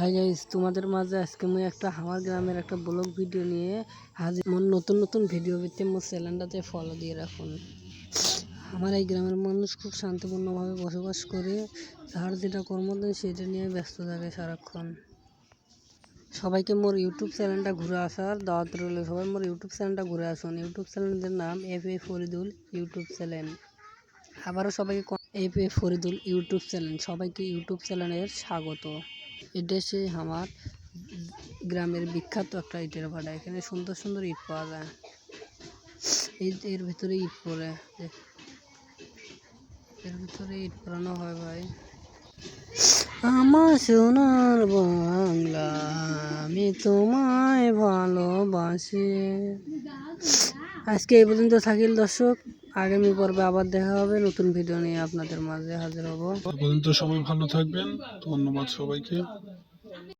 Hi guys তোমাদের মাঝে আজকে মুই একটা আমার গ্রামের একটা ব্লগ ভিডিও নিয়ে হাজির। মোর নতুন নতুন ভিডিও পেতে মোর চ্যানেলটাতে ফলো দিয়ে রাখুন। আমার এই গ্রামের মানুষ খুব শান্তিপূর্ণভাবে বসবাস করে। যার যেটা কর্ম দেয় সেটা নিয়ে ব্যস্ত থাকে সারাক্ষণ। সবাইকে মোর ইউটিউব চ্যানেলটা ঘুরে আসার দাওয়াত রইল। সবাই মোর ইউটিউব চ্যানেলটা ঘুরে আসুন। ইউটিউব চ্যানেলের নাম F A Faridul YouTube channel আবারও সবাইকে F A Faridul YouTube channel সবাইকে ইউটিউব চ্যানেলের স্বাগত। এটা সে আমার গ্রামের বিখ্যাত একটা ইটের ভাড়া এখানে সুন্দর সুন্দর ইট পাওয়া যায়। এই এর ভিতরে ইট দেখ- এর ভিতরে ইট পড়ানো হয় ভাই। আমার সোনার বাংলা, আমি তোমায় ভালোবাসি। আজকে এই পর্যন্ত থাকিল দর্শক। আগামী পর্বে আবার দেখা হবে। নতুন ভিডিও নিয়ে আপনাদের মাঝে হাজির হব। পর্যন্ত সবাই ভালো থাকবেন। ধন্যবাদ সবাইকে।